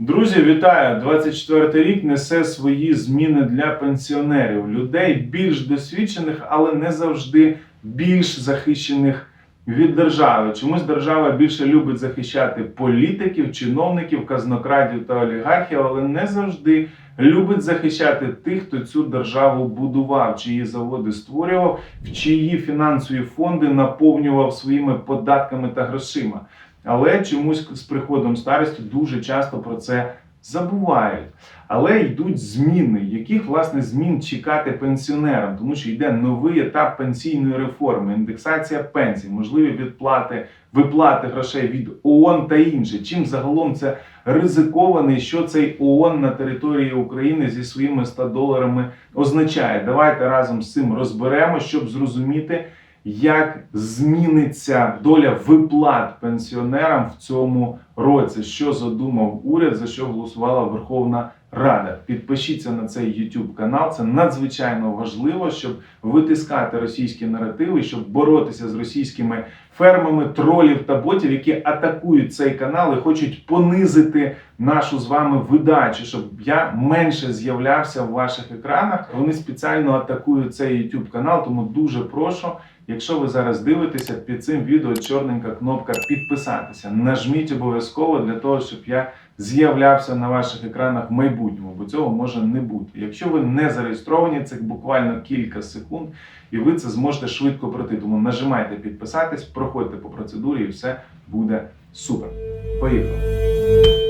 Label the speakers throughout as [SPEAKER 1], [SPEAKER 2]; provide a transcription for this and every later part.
[SPEAKER 1] Друзі, вітаю! 24 рік несе свої зміни для пенсіонерів, людей більш досвідчених, але не завжди більш захищених від держави. Чомусь держава більше любить захищати політиків, чиновників, казнокрадів та олігархів, але не завжди любить захищати тих, хто цю державу будував, чиї заводи створював, в чиї фінансові фонди наповнював своїми податками та грошима. Але чомусь з приходом старості дуже часто про це забувають. Але йдуть зміни, яких власне змін чекати пенсіонерам, тому що йде новий етап пенсійної реформи, індексація пенсій, можливі відплати, виплати грошей від ООН та інше. Чим загалом це ризиковано, і що цей ООН на території України зі своїми 100 доларами означає. Давайте разом з цим розберемо, щоб зрозуміти як зміниться доля виплат пенсіонерам в цьому році, що задумав уряд, за що голосувала Верховна Рада. Підпишіться на цей YouTube канал. Це надзвичайно важливо, щоб витискати російські наративи, щоб боротися з російськими фермами, тролів та ботів, які атакують цей канал і хочуть понизити нашу з вами видачу, щоб я менше з'являвся в ваших екранах. Вони спеціально атакують цей YouTube канал, тому дуже прошу. Якщо ви зараз дивитеся під цим відео чорненька кнопка підписатися. Нажміть обов'язково для того, щоб я з'являвся на ваших екранах в майбутньому, бо цього може не бути. Якщо ви не зареєстровані, це буквально кілька секунд, і ви це зможете швидко пройти. Тому нажимайте підписатись, проходьте по процедурі, і все буде супер. Поїхали.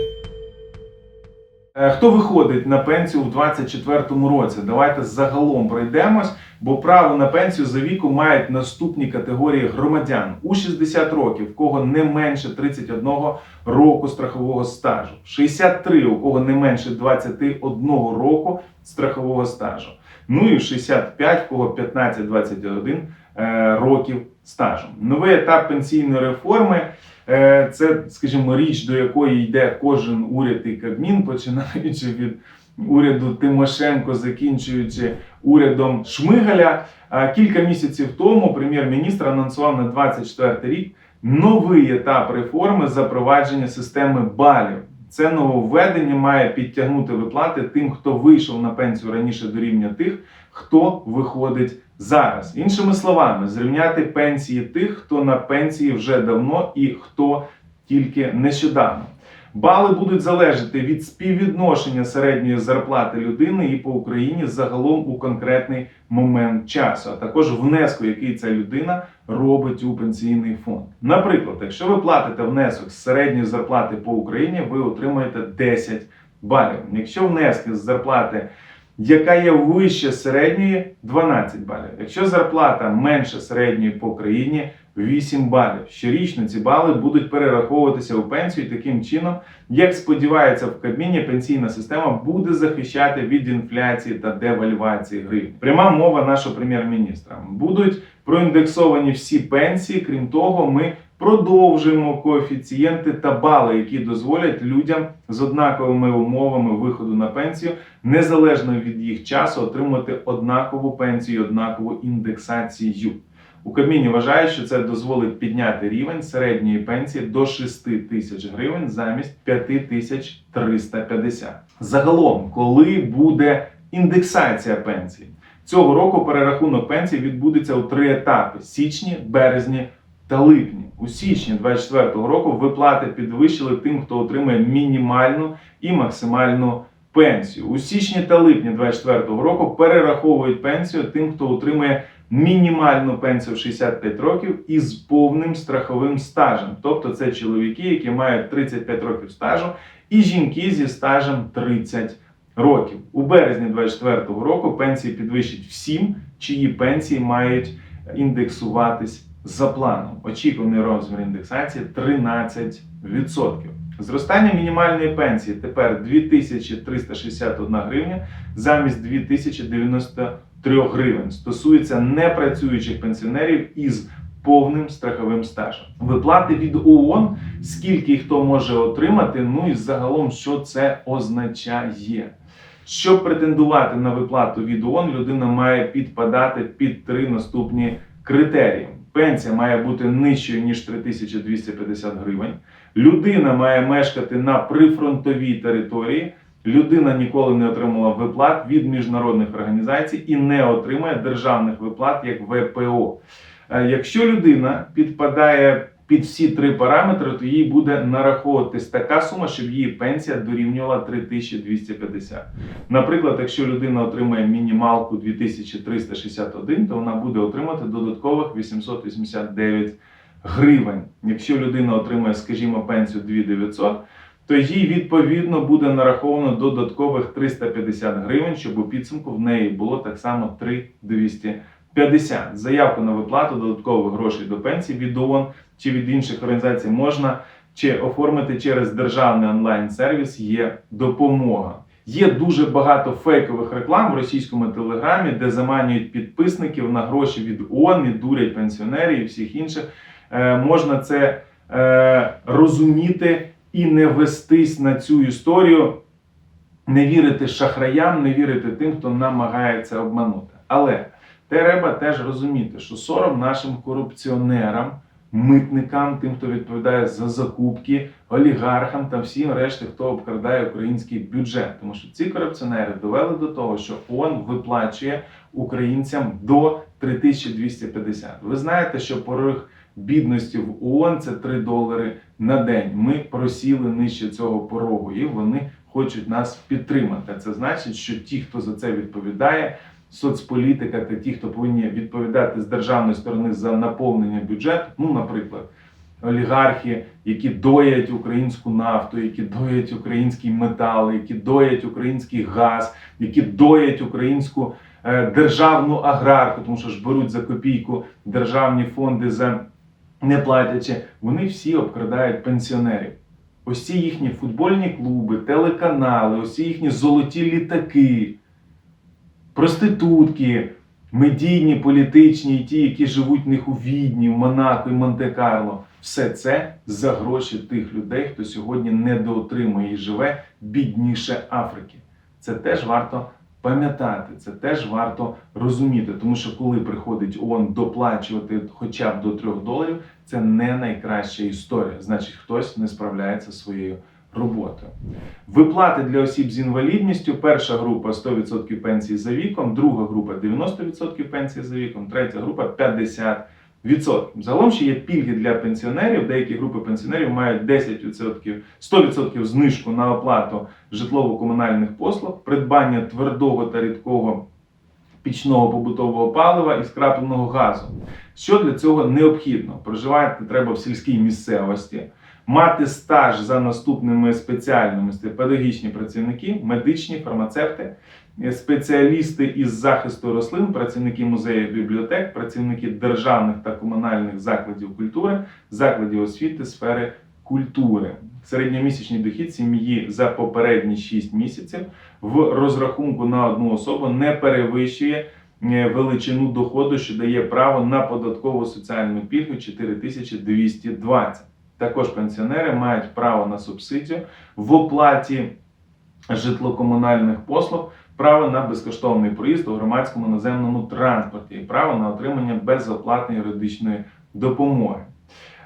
[SPEAKER 1] Е, Хто виходить на пенсію у 2024 році? Давайте загалом пройдемось, бо право на пенсію за віку мають наступні категорії громадян у 60 років, в кого не менше 31 року страхового стажу, 63 у кого не менше 21 року страхового стажу. Ну і 65, в кого 15-21 е, років стажу. Новий етап пенсійної реформи. Е, Це, скажімо, річ, до якої йде кожен уряд і Кабмін, починаючи від уряду Тимошенко, закінчуючи урядом Шмигаля. Кілька місяців тому прем'єр-міністр анонсував на 24 рік новий етап реформи запровадження системи балів. Це нововведення має підтягнути виплати тим, хто вийшов на пенсію раніше до рівня тих, хто виходить зараз. Іншими словами, зрівняти пенсії тих, хто на пенсії вже давно і хто тільки нещодавно. Бали будуть залежати від співвідношення середньої зарплати людини і по Україні загалом у конкретний момент часу, а також внеску, який ця людина робить у пенсійний фонд. Наприклад, якщо ви платите внесок з середньої зарплати по Україні, ви отримаєте 10 балів. Якщо внески з зарплати яка є вище середньої 12 балів. Якщо зарплата менше середньої по країні 8 балів. Щорічно ці бали будуть перераховуватися у пенсію таким чином, як сподівається в Кабміні, пенсійна система буде захищати від інфляції та девальвації гривні. Пряма мова нашого прем'єр-міністра. Будуть проіндексовані всі пенсії. Крім того, ми продовжуємо коефіцієнти та бали, які дозволять людям з однаковими умовами виходу на пенсію, незалежно від їх часу, отримати однакову пенсію, однакову індексацію. У Кабміні вважають, що це дозволить підняти рівень середньої пенсії до 6 тисяч гривень замість 5350. Загалом, коли буде індексація пенсій, цього року перерахунок пенсій відбудеться у три етапи: січні, березні та липні. У січні 2024 року виплати підвищили тим, хто отримує мінімальну і максимальну пенсію. У січні та липні 2024 року перераховують пенсію тим, хто отримує мінімальну пенсію в 65 років із повним страховим стажем. Тобто це чоловіки, які мають 35 років стажу, і жінки зі стажем 30 років. У березні 2024 року пенсії підвищать всім, чиї пенсії мають індексуватись за планом. Очікуваний розмір індексації 13%. Зростання мінімальної пенсії тепер 2361 гривня замість 2093 гривень. Стосується непрацюючих пенсіонерів із повним страховим стажем. Виплати від ООН, скільки хто може отримати, ну і загалом, що це означає. Щоб претендувати на виплату від ООН, людина має підпадати під три наступні критерії. Пенсія має бути нижчою ніж 3250 гривень. Людина має мешкати на прифронтовій території. Людина ніколи не отримала виплат від міжнародних організацій і не отримає державних виплат як ВПО. Е, Якщо людина підпадає під всі три параметри, то їй буде нараховуватись така сума, щоб її пенсія дорівнювала 3250. Наприклад, якщо людина отримає мінімалку 2361, то вона буде отримати додаткових 889 гривень. Якщо людина отримає, скажімо, пенсію 2900, то їй відповідно буде нараховано додаткових 350 гривень, щоб у підсумку в неї було так само 3250. Заявку на виплату додаткових грошей до пенсії від ООН чи від інших організацій можна чи оформити через державний онлайн-сервіс є допомога. Є дуже багато фейкових реклам в російському телеграмі, де заманюють підписників на гроші від ООН і дурять пенсіонерів і всіх інших. Е, можна це е, розуміти і не вестись на цю історію, не вірити шахраям, не вірити тим, хто намагається обманути. Але треба теж розуміти, що сором нашим корупціонерам, митникам, тим, хто відповідає за закупки, олігархам та всім решті, хто обкрадає український бюджет. Тому що ці корупціонери довели до того, що ООН виплачує українцям до 3250. Ви знаєте, що порог бідності в ООН це 3 долари на день. Ми просіли нижче цього порогу, і вони хочуть нас підтримати. Це значить, що ті, хто за це відповідає, соцполітика та ті, хто повинні відповідати з державної сторони за наповнення бюджету, ну, наприклад. Олігархи, які доять українську нафту, які доять український метал, які доять український газ, які доять українську е, державну аграрку, тому що ж беруть за копійку державні фонди за не платячи, вони всі обкрадають пенсіонерів. Ось ці їхні футбольні клуби, телеканали, ось ці їхні золоті літаки, проститутки, медійні, політичні, і ті, які живуть в них у Відні, в Монако і Монте-Карло. Все це за гроші тих людей, хто сьогодні недоотримує і живе бідніше Африки. Це теж варто пам'ятати, це теж варто розуміти, тому що коли приходить ООН доплачувати хоча б до 3 доларів, це не найкраща історія. Значить, хтось не справляється своєю роботою. Виплати для осіб з інвалідністю. Перша група 100% пенсії за віком, друга група 90% пенсії за віком, третя група 50%. Загалом ще є пільги для пенсіонерів. Деякі групи пенсіонерів мають 10%, 100% знижку на оплату житлово-комунальних послуг, придбання твердого та рідкого пічного побутового палива і скрапленого газу. Що для цього необхідно? Проживати треба в сільській місцевості, мати стаж за наступними спеціальностями педагогічні працівники, медичні, фармацевти, спеціалісти із захисту рослин, працівники музеїв бібліотек, працівники державних та комунальних закладів культури, закладів освіти, сфери культури. Середньомісячний дохід сім'ї за попередні 6 місяців в розрахунку на одну особу не перевищує е, величину доходу, що дає право на податкову соціальну пільгу 4220. Також пенсіонери мають право на субсидію в оплаті житлокомунальних послуг, право на безкоштовний проїзд у громадському наземному транспорті і право на отримання безоплатної юридичної допомоги.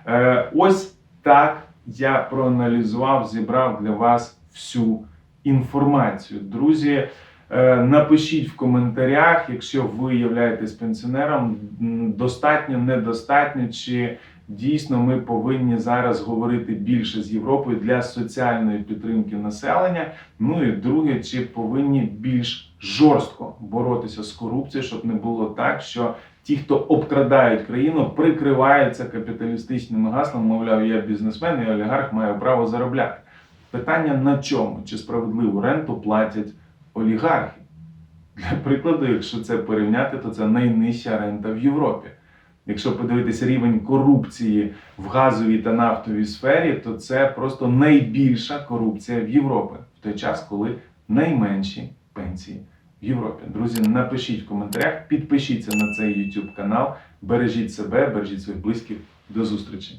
[SPEAKER 1] Е, ось так я проаналізував, зібрав для вас всю інформацію. Друзі, е, напишіть в коментарях, якщо ви являєтесь пенсіонером, достатньо, недостатньо, чи дійсно ми повинні зараз говорити більше з Європою для соціальної підтримки населення. Ну і друге, чи повинні більш жорстко боротися з корупцією, щоб не було так, що ті, хто обкрадають країну, прикриваються капіталістичними гаслами, мовляв, я бізнесмен і олігарх маю право заробляти. Питання на чому? Чи справедливу ренту платять олігархи? Для прикладу, якщо це порівняти, то це найнижча рента в Європі. Якщо подивитися рівень корупції в газовій та нафтовій сфері, то це просто найбільша корупція в Європі в той час, коли найменші пенсії в Європі. Друзі, напишіть в коментарях, підпишіться на цей YouTube канал, бережіть себе, бережіть своїх близьких. До зустрічі!